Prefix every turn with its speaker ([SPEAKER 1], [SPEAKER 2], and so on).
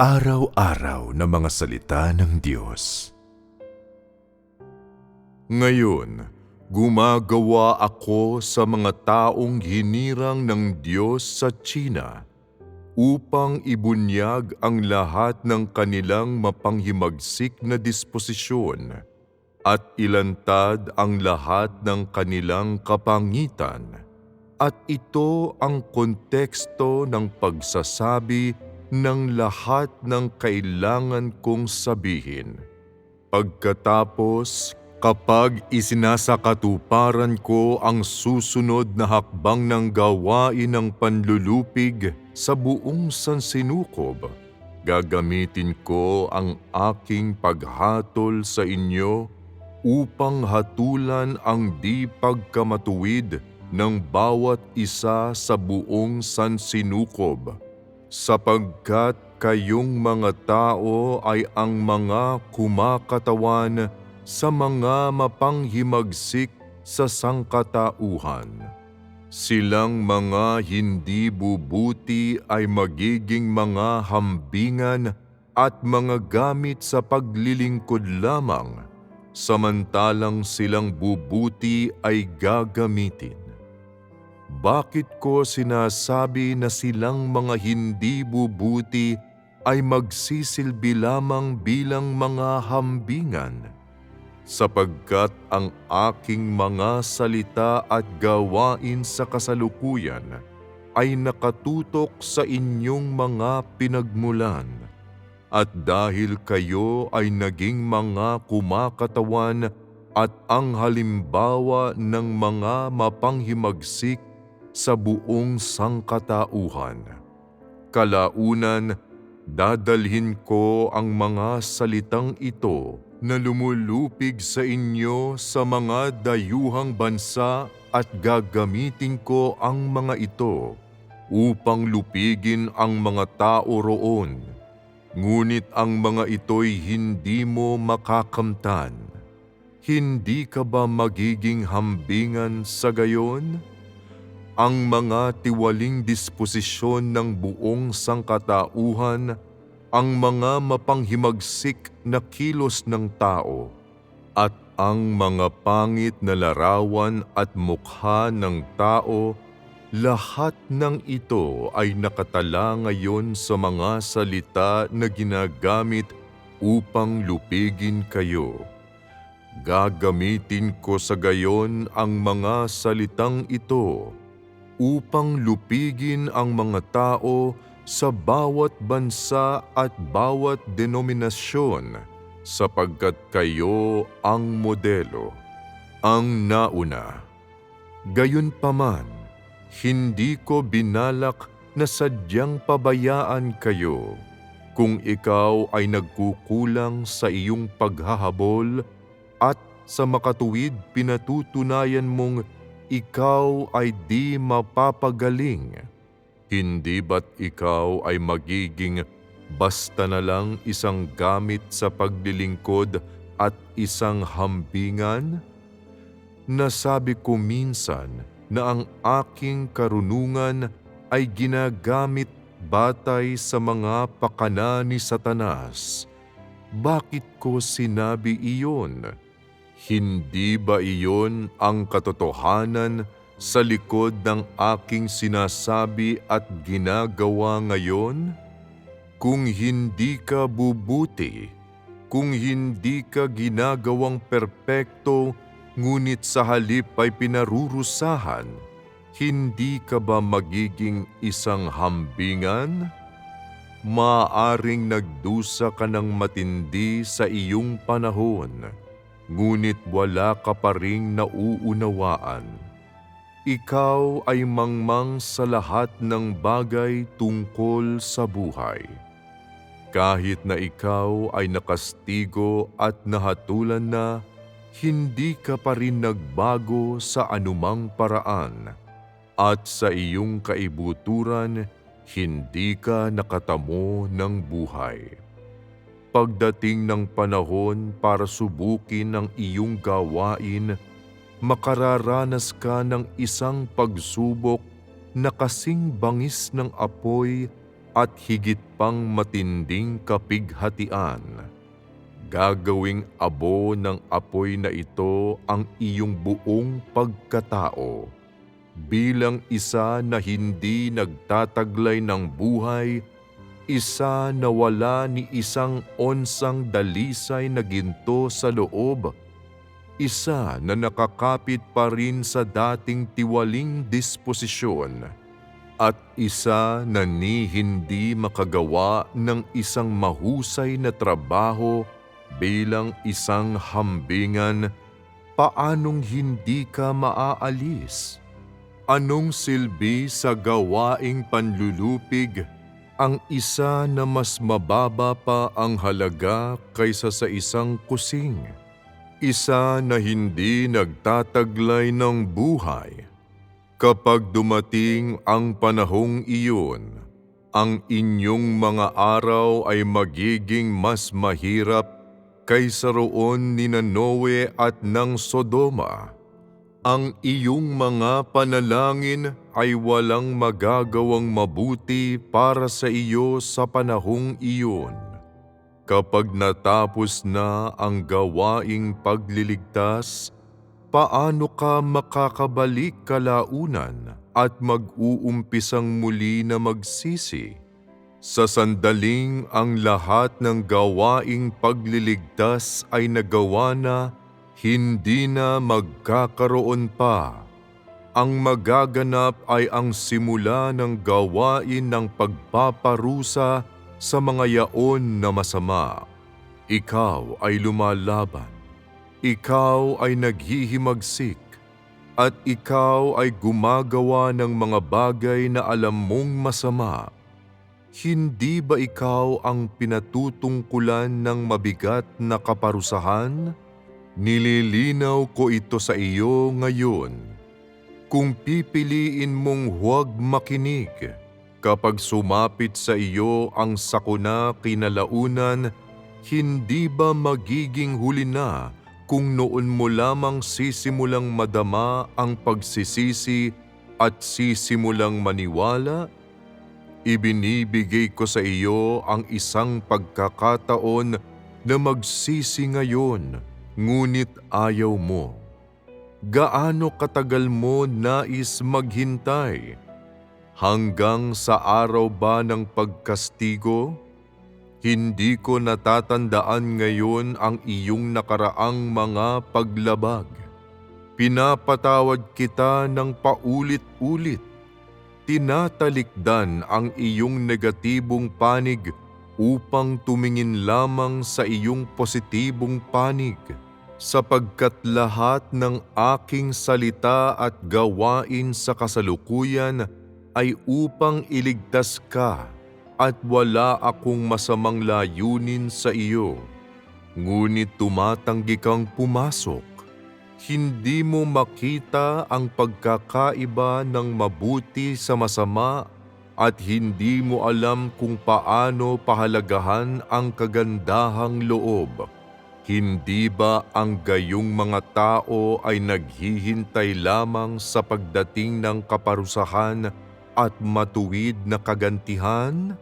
[SPEAKER 1] Araw-araw na mga salita ng Diyos. Ngayon, gumagawa ako sa mga taong hinirang ng Diyos sa China upang ibunyag ang lahat ng kanilang mapanghimagsik na disposisyon at ilantad ang lahat ng kanilang kapangitan. At ito ang konteksto ng pagsasabi ng lahat ng kailangan kong sabihin. Pagkatapos, kapag isinasakatuparan ko ang susunod na hakbang ng gawain ng panlulupig sa buong sansinukob, gagamitin ko ang aking paghatol sa inyo upang hatulan ang di pagkamatuwid ng bawat isa sa buong sansinukob sapagkat kayong mga tao ay ang mga kumakatawan sa mga mapanghimagsik sa sangkatauhan. Silang mga hindi bubuti ay magiging mga hambingan at mga gamit sa paglilingkod lamang, samantalang silang bubuti ay gagamitin. Bakit ko sinasabi na silang mga hindi bubuti ay magsisilbi lamang bilang mga hambingan? Sapagkat ang aking mga salita at gawain sa kasalukuyan ay nakatutok sa inyong mga pinagmulan. At dahil kayo ay naging mga kumakatawan at ang halimbawa ng mga mapanghimagsik sa buong sangkatauhan. Kalaunan, dadalhin ko ang mga salitang ito na lumulupig sa inyo sa mga dayuhang bansa at gagamitin ko ang mga ito upang lupigin ang mga tao roon. Ngunit ang mga ito'y hindi mo makakamtan. Hindi ka ba magiging hambingan sa gayon? Ang mga tiwaling disposisyon ng buong sangkatauhan, ang mga mapanghimagsik na kilos ng tao, at ang mga pangit na larawan at mukha ng tao, lahat ng ito ay nakatala ngayon sa mga salita na ginagamit upang lupigin kayo. Gagamitin ko sa gayon ang mga salitang ito upang lupigin ang mga tao sa bawat bansa at bawat denominasyon sapagkat kayo ang modelo, ang nauna. Gayunpaman, hindi ko binalak na sadyang pabayaan kayo kung ikaw ay nagkukulang sa iyong paghahabol at sa makatuwid pinatutunayan mong ikaw ay di mapapagaling, hindi ba't ikaw ay magiging basta na lang isang gamit sa paglilingkod at isang hambingan? Nasabi ko minsan na ang aking karunungan ay ginagamit batay sa mga pakana ni Satanas. Bakit ko sinabi iyon? Hindi ba iyon ang katotohanan sa likod ng aking sinasabi at ginagawa ngayon? Kung hindi ka bubuti, kung hindi ka ginagawang perpekto, ngunit sa halip ay pinarurusahan, hindi ka ba magiging isang hambingan? Maaring nagdusa ka ng matindi sa iyong panahon ngunit wala ka pa ring nauunawaan. Ikaw ay mangmang sa lahat ng bagay tungkol sa buhay. Kahit na ikaw ay nakastigo at nahatulan na, hindi ka pa rin nagbago sa anumang paraan at sa iyong kaibuturan hindi ka nakatamo ng buhay pagdating ng panahon para subukin ang iyong gawain, makararanas ka ng isang pagsubok na kasing bangis ng apoy at higit pang matinding kapighatian. Gagawing abo ng apoy na ito ang iyong buong pagkatao. Bilang isa na hindi nagtataglay ng buhay, isa na wala ni isang onsang dalisay na ginto sa loob, isa na nakakapit pa rin sa dating tiwaling disposisyon, at isa na ni hindi makagawa ng isang mahusay na trabaho bilang isang hambingan, paanong hindi ka maaalis? Anong silbi sa gawaing panlulupig ang isa na mas mababa pa ang halaga kaysa sa isang kusing? Isa na hindi nagtataglay ng buhay. Kapag dumating ang panahong iyon, ang inyong mga araw ay magiging mas mahirap kaysa roon ni Noe at ng Sodoma. Ang iyong mga panalangin ay walang magagawang mabuti para sa iyo sa panahong iyon. Kapag natapos na ang gawaing pagliligtas, paano ka makakabalik kalaunan at mag-uumpisang muli na magsisi? Sa sandaling ang lahat ng gawaing pagliligtas ay nagawa na, hindi na magkakaroon pa. Ang magaganap ay ang simula ng gawain ng pagpaparusa sa mga yaon na masama. Ikaw ay lumalaban. Ikaw ay naghihimagsik. At ikaw ay gumagawa ng mga bagay na alam mong masama. Hindi ba ikaw ang pinatutungkulan ng mabigat na kaparusahan? Nililinaw ko ito sa iyo ngayon. Kung pipiliin mong huwag makinig, kapag sumapit sa iyo ang sakuna kinalaunan, hindi ba magiging huli na kung noon mo lamang sisimulang madama ang pagsisisi at sisimulang maniwala? Ibinibigay ko sa iyo ang isang pagkakataon na magsisi ngayon, ngunit ayaw mo. Gaano katagal mo nais maghintay? Hanggang sa araw ba ng pagkastigo? Hindi ko natatandaan ngayon ang iyong nakaraang mga paglabag. Pinapatawad kita ng paulit-ulit tinatalikdan ang iyong negatibong panig upang tumingin lamang sa iyong positibong panig, sapagkat lahat ng aking salita at gawain sa kasalukuyan ay upang iligtas ka at wala akong masamang layunin sa iyo. Ngunit tumatanggi kang pumasok hindi mo makita ang pagkakaiba ng mabuti sa masama at hindi mo alam kung paano pahalagahan ang kagandahang loob. Hindi ba ang gayong mga tao ay naghihintay lamang sa pagdating ng kaparusahan at matuwid na kagantihan?